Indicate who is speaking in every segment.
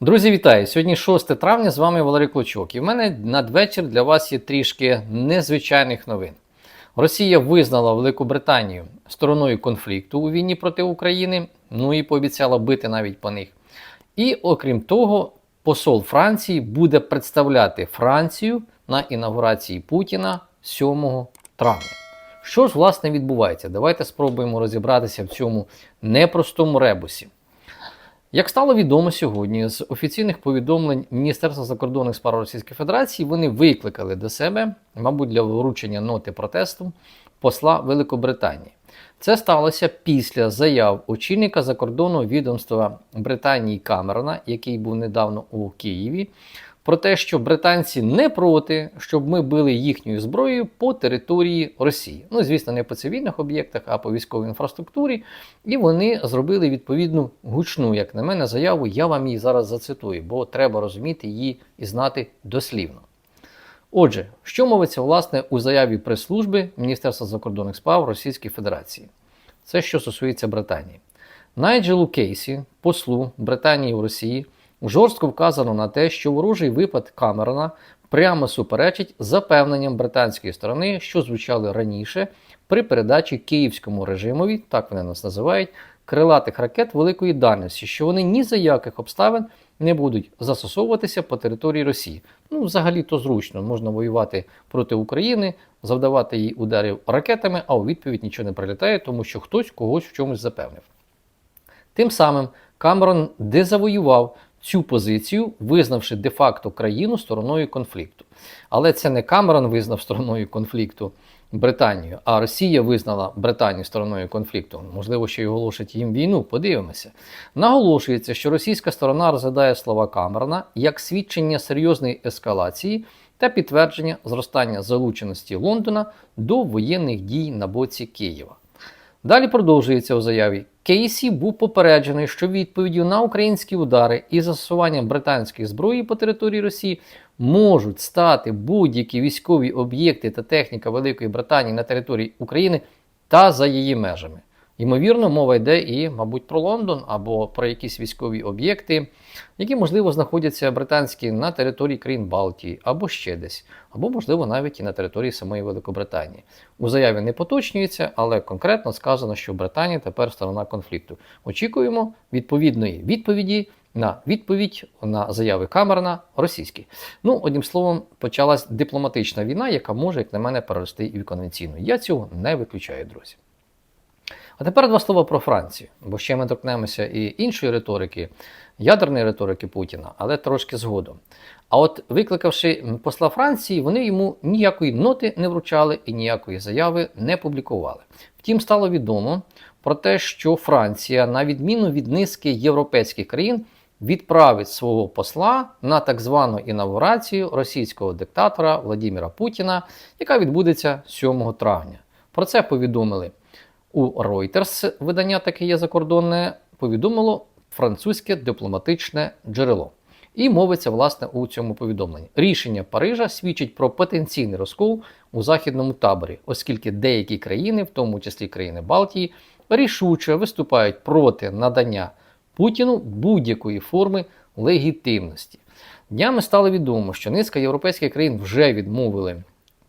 Speaker 1: Друзі, вітаю! Сьогодні 6 травня, з вами Валерій Клочок. І в мене надвечір для вас є трішки незвичайних новин. Росія визнала Велику Британію стороною конфлікту у війні проти України, ну і пообіцяла бити навіть по них. І окрім того, посол Франції буде представляти Францію на інаугурації Путіна 7 травня. Що ж власне відбувається? Давайте спробуємо розібратися в цьому непростому ребусі. Як стало відомо сьогодні, з офіційних повідомлень Міністерства закордонних справ Російської Федерації вони викликали до себе, мабуть, для вручення ноти протесту посла Великобританії. Це сталося після заяв очільника закордонного відомства Британії Камерона, який був недавно у Києві, про те, що британці не проти, щоб ми били їхньою зброєю по території Росії. Ну, звісно, не по цивільних об'єктах, а по військовій інфраструктурі. І вони зробили відповідну гучну, як на мене, заяву. Я вам її зараз зацитую, бо треба розуміти її і знати дослівно. Отже, що мовиться власне у заяві прес-служби Міністерства закордонних справ Російської Федерації? Це що стосується Британії. Найджелу Кейсі, послу Британії в Росії, жорстко вказано на те, що ворожий випад Камерона прямо суперечить запевненням британської сторони, що звучали раніше при передачі київському режимові, так вони нас називають, крилатих ракет великої дальності, що вони ні за яких обставин не будуть застосовуватися по території Росії. Ну, взагалі то зручно, можна воювати проти України, завдавати їй ударів ракетами, а у відповідь нічого не прилітає, тому що хтось когось в чомусь запевнив. Тим самим Камерон дезавоював цю позицію, визнавши де-факто країну стороною конфлікту. Але це не Камерон визнав стороною конфлікту Британію, а Росія визнала Британію стороною конфлікту. Можливо, ще й оголошить їм війну. Подивимося. Наголошується, що російська сторона розглядає слова Камерона як свідчення серйозної ескалації та підтвердження зростання залученості Лондона до воєнних дій на боці Києва. Далі продовжується у заяві. Кейсі був попереджений, що відповіддю на українські удари і застосування британської зброї по території Росії можуть стати будь-які військові об'єкти та техніка Великої Британії на території України та за її межами. Ймовірно, мова йде і, мабуть, про Лондон або про якісь військові об'єкти, які, можливо, знаходяться британські на території країн Балтії, або ще десь, або, можливо, навіть і на території самої Великобританії. У заяві не поточнюється, але конкретно сказано, що Британія тепер сторона конфлікту. Очікуємо відповідної відповіді на відповідь на заяви Камерона російські. Ну, одним словом, почалась дипломатична війна, яка може, як на мене, перерости і в конвенційну. Я цього не виключаю, друзі. А тепер два слова про Францію, бо ще ми торкнемося і іншої риторики, ядерної риторики Путіна, але трошки згодом. А от викликавши посла Франції, вони йому ніякої ноти не вручали і ніякої заяви не публікували. Втім, стало відомо про те, що Франція, на відміну від низки європейських країн, відправить свого посла на так звану інаугурацію російського диктатора Владимира Путіна, яка відбудеться 7 травня. Про це повідомили у Reuters, видання таке є закордонне, повідомило французьке дипломатичне джерело. І мовиться власне у цьому повідомленні. Рішення Парижа свідчить про потенційний розкол у західному таборі, оскільки деякі країни, в тому числі країни Балтії, рішуче виступають проти надання Путіну будь-якої форми легітимності. Днями стало відомо, що низка європейських країн вже відмовили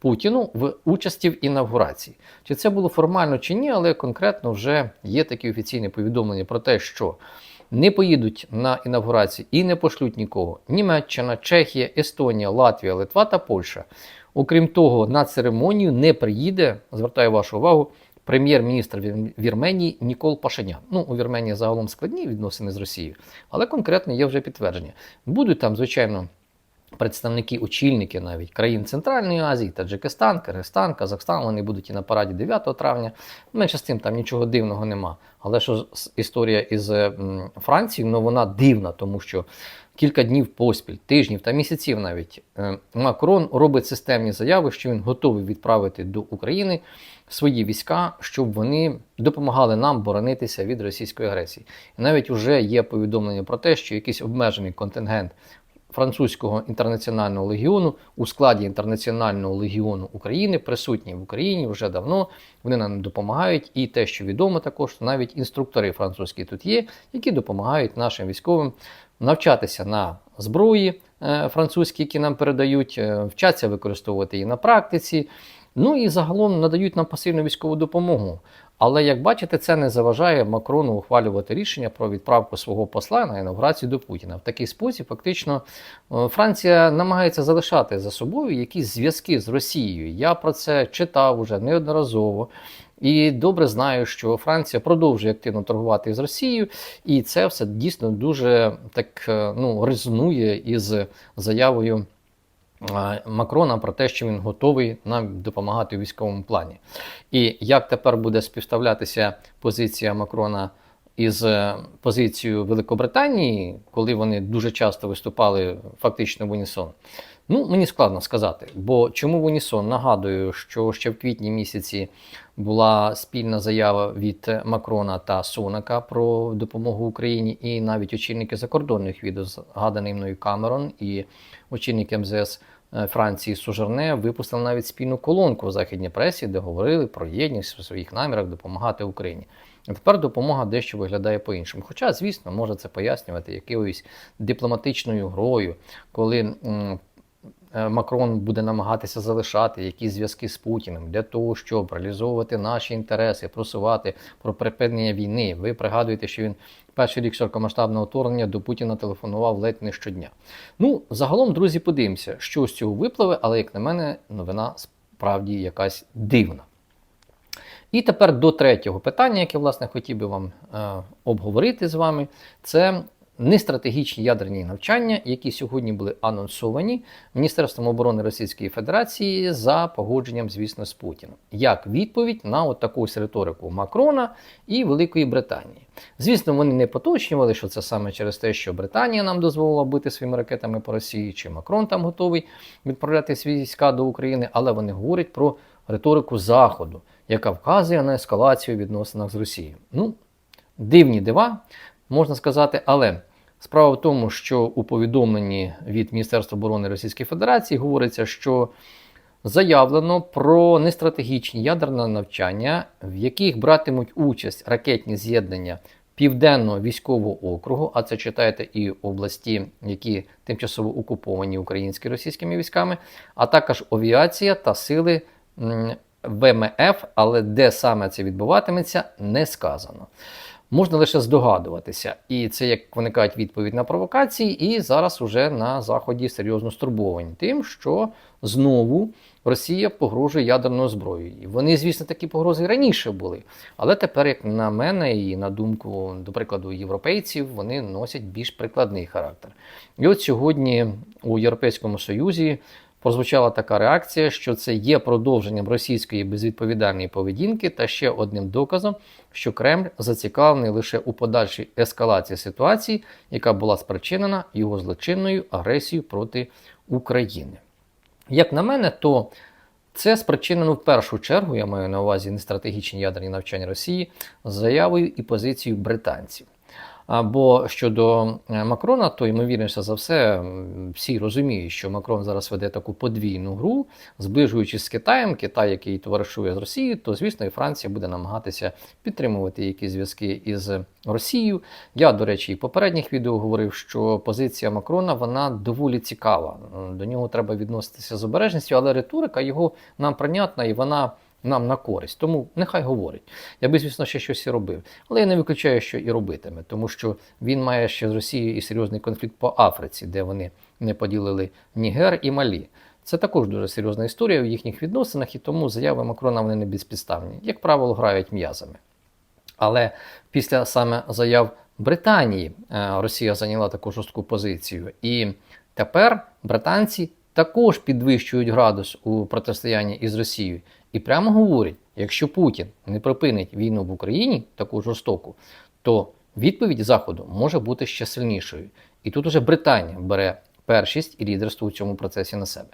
Speaker 1: Путіну в участі в інавгурації. Чи це було формально чи ні, але конкретно вже є такі офіційні повідомлення про те, що не поїдуть на інавгурацію і не пошлють нікого. Німеччина, Чехія, Естонія, Латвія, Литва та Польща. Окрім того, на церемонію не приїде, звертаю вашу увагу, прем'єр-міністр Вірменії Нікол Пашинян. Ну, у Вірменії загалом складні відносини з Росією, але конкретно є вже підтвердження. Будуть там, звичайно. Представники, очільники навіть країн Центральної Азії, Таджикистан, Киргизстан, Казахстан, вони будуть і на параді 9 травня. Менше з тим там нічого дивного нема. Але що історія із Францією, ну вона дивна, тому що кілька днів поспіль, тижнів та місяців навіть е, Макрон робить системні заяви, що він готовий відправити до України свої війська, щоб вони допомагали нам боронитися від російської агресії. І навіть вже є повідомлення про те, що якийсь обмежений контингент французького інтернаціонального легіону у складі інтернаціонального легіону України присутні в Україні вже давно. Вони нам допомагають, і те, що відомо, також навіть інструктори французькі тут є, які допомагають нашим військовим навчатися на зброї французькі, які нам передають, е, вчаться використовувати її на практиці. Ну і загалом надають нам пасивну військову допомогу. Але як бачите, це не заважає Макрону ухвалювати рішення про відправку свого посла на інаугурацію до Путіна. В такий спосіб, фактично, е, Франція намагається залишати за собою якісь зв'язки з Росією. Я про це читав уже неодноразово. І добре знаю, що Франція продовжує активно торгувати з Росією, і це все дійсно дуже так е, ну, резонує із заявою. Е, Макрона про те, що він готовий нам допомагати у військовому плані. І як тепер буде співставлятися позиція Макрона із е, позицією Великобританії, коли вони дуже часто виступали фактично в унісон? Ну, мені складно сказати. Бо чому в унісон? Нагадую, що ще в квітні місяці була спільна заява від Макрона та Сунака про допомогу Україні, і навіть очільники закордонних відео, згаданий мною Камерон і очільник МЗС Франції Сужерне випустили навіть спільну колонку в західній пресі, де говорили про єдність у своїх намірах допомагати Україні. Тепер допомога дещо виглядає по-іншому. Хоча, звісно, може це пояснювати якоюсь дипломатичною грою, коли е, Макрон буде намагатися залишати якісь зв'язки з Путіним для того, щоб реалізовувати наші інтереси, просувати про припинення війни. Ви пригадуєте, що він перший рік широкомасштабного вторгнення до Путіна телефонував ледь не щодня. Ну, загалом, друзі, подивимося, що з цього випливе, але як на мене, новина справді якась дивна. І тепер до третього питання, яке власне хотів би вам е, обговорити з вами, це нестратегічні ядерні навчання, які сьогодні були анонсовані Міністерством оборони Російської Федерації за погодженням, звісно, з Путіним, як відповідь на от таку риторику Макрона і Великої Британії. Звісно, вони не поточнювали, що це саме через те, що Британія нам дозволила бити своїми ракетами по Росії, чи Макрон там готовий відправляти свої війська до України, але вони говорять про риторику Заходу, яка вказує на ескалацію відносинах з Росією. Ну, дивні дива, можна сказати, але справа в тому, що у повідомленні від Міністерства оборони Російської Федерації говориться, що заявлено про нестратегічні ядерне навчання, в яких братимуть участь ракетні з'єднання Південного військового округу, а це читаєте і області, які тимчасово окуповані українськими і російськими військами, а також авіація та сили ВМФ, але де саме це відбуватиметься, не сказано. Можна лише здогадуватися, і це як виникають відповідь на провокації, і зараз уже на заході серйозно стурбовані тим, що знову Росія погрожує ядерною зброєю. Вони, звісно, такі погрози раніше були, але тепер, як на мене, і на думку, до прикладу, європейців, вони носять більш прикладний характер. І от сьогодні у Європейському Союзі прозвучала така реакція, що це є продовженням російської безвідповідальної поведінки та ще одним доказом, що Кремль зацікавлений лише у подальшій ескалації ситуації, яка була спричинена його злочинною агресією проти України. Як на мене, то це спричинено в першу чергу, я маю на увазі нестратегічні ядерні навчання Росії, з заявою і позицією британців. А, Бо щодо е, Макрона, то ймовірніше за все, всі розуміють, що Макрон зараз веде таку подвійну гру, зближуючись з Китаєм, Китай, який товаришує з Росією, то звісно і Франція буде намагатися підтримувати якісь зв'язки із Росією. Я, до речі, і в попередніх відео говорив, що позиція Макрона вона доволі цікава. До нього треба відноситися з обережністю, але риторика його нам прийнятна і вона нам на користь. Тому нехай говорить. Я би, звісно, ще щось і робив. Але я не виключаю, що і робитиме, тому що він має ще з Росією і серйозний конфлікт по Африці, де вони не поділили Нігер і Малі. Це також дуже серйозна історія в їхніх відносинах, і тому заяви Макрона вони не безпідставні. Як правило, грають м'язами. Але після саме заяв Британії е, Росія зайняла таку жорстку позицію. І тепер британці також підвищують градус у протистоянні із Росією. І прямо говорять: якщо Путін не припинить війну в Україні, таку жорстоку, то відповідь Заходу може бути ще сильнішою. І тут уже Британія бере першість і лідерство у цьому процесі на себе.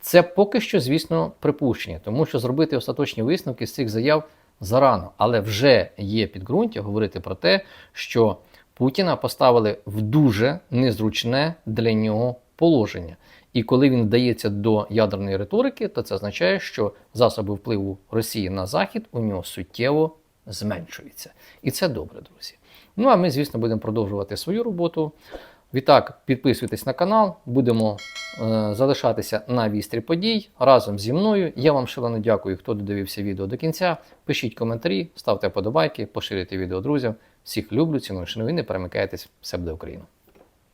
Speaker 1: Це поки що, звісно, припущення, тому що зробити остаточні висновки з цих заяв зарано, але вже є підґрунтя говорити про те, що Путіна поставили в дуже незручне для нього положення. І коли він вдається до ядерної риторики, то це означає, що засоби впливу Росії на Захід у нього суттєво зменшуються. І це добре, друзі. Ну а ми, звісно, будемо продовжувати свою роботу. Відтак, підписуйтесь на канал, будемо е, залишатися на вістрі подій разом зі мною. Я вам шалено дякую, хто додивився відео до кінця. Пишіть коментарі, ставте подобайки, поширюйте відео друзям. Всіх люблю, ціную, шаную, не перемикайтесь. Все буде Україна!